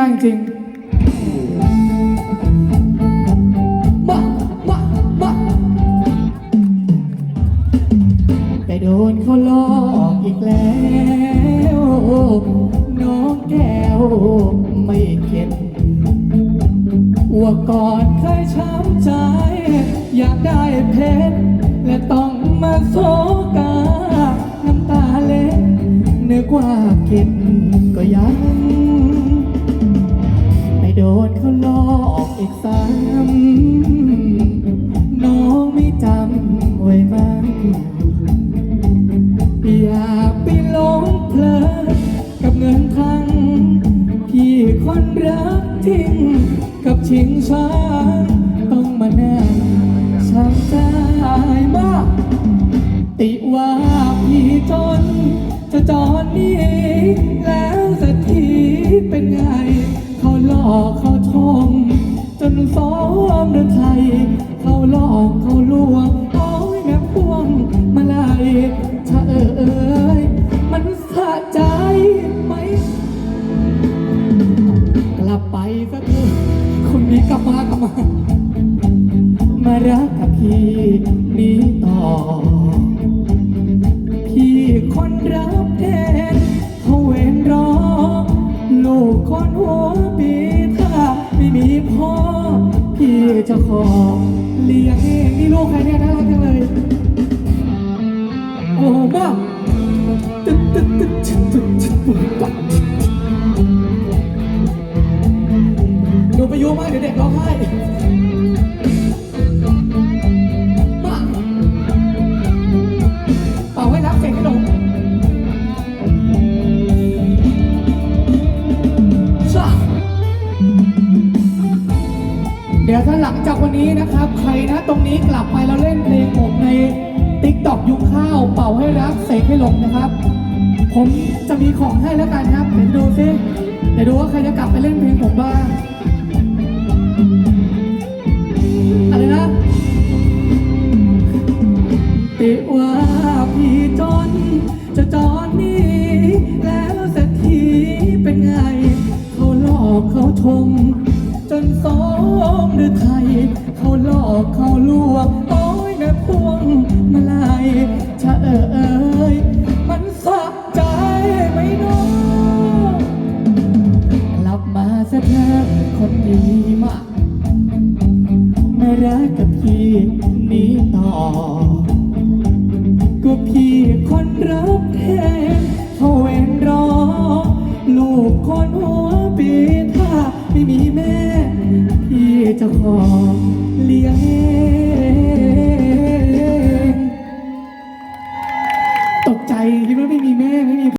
ได้จริงมามามาแต่โดนเขาหลอกอีกแล้ว น้องแก้วไม่เก็บว่าก่อนเคยช้ำใจ อยากได้เพชรและต้องมาโศกา อีกซ้ำน้องไม่จำไว้มั้งอยากไปหลงเพลินกับเงินทั้งพี่คนรักทิ้งกับชิงช้าต้องมานั่งช้ำใจมาก ติว่าพี่จนจะจอนนี้แล้ว วงโอ้ยแม่พวงมาลายถ้าเออเอยมันสะใจไหม กลับไปสักทีคนนี้กลับมากลับมา มารักกับพี่นี้ต่อ พี่คนรับแทนเขาเว้นรอ ลูกคนหัวปีถ้าไม่มีพ่อ พี่จะขอเลี้ยงเองนี่ลูกใครเนี่ยน่ารักจังเลย โอ้บ้าตึ๊ดตึ๊ดตึ๊ดตึ๊ดตึ๊ดตึ๊ดตึ๊ดดูไปยุ่มากเดี๋ยวเด็กร้องไห้ ดี๋ยวถ้าหลังจากวันนี้นะครับ ใครนะตรงนี้กลับไปแล้วเล่นเพลงผมในติ๊กต็อกยุงข้าวเป่าให้รักเสกให้หลงนะครับ ผมจะมีของให้แล้วกันครับเดี๋ยวดูซิเดี๋ยวดูว่าใครจะกลับไปเล่นเพลงผมบ้างอะไรนะติว่าพี่จนจะจอนนี้แล้วสักทีเป็นไง เขาหลอกเขาชม พวงมาลายชะเออเอยมันสะใจไหมน้องกลับมาสักเถอคนดีมากมารักกับพี่นี้ต่อ ก็พี่คนรับแทนเขาเวนรอ ลูกคนหัวปีถ้าไม่มีแม่ พี่จะขอ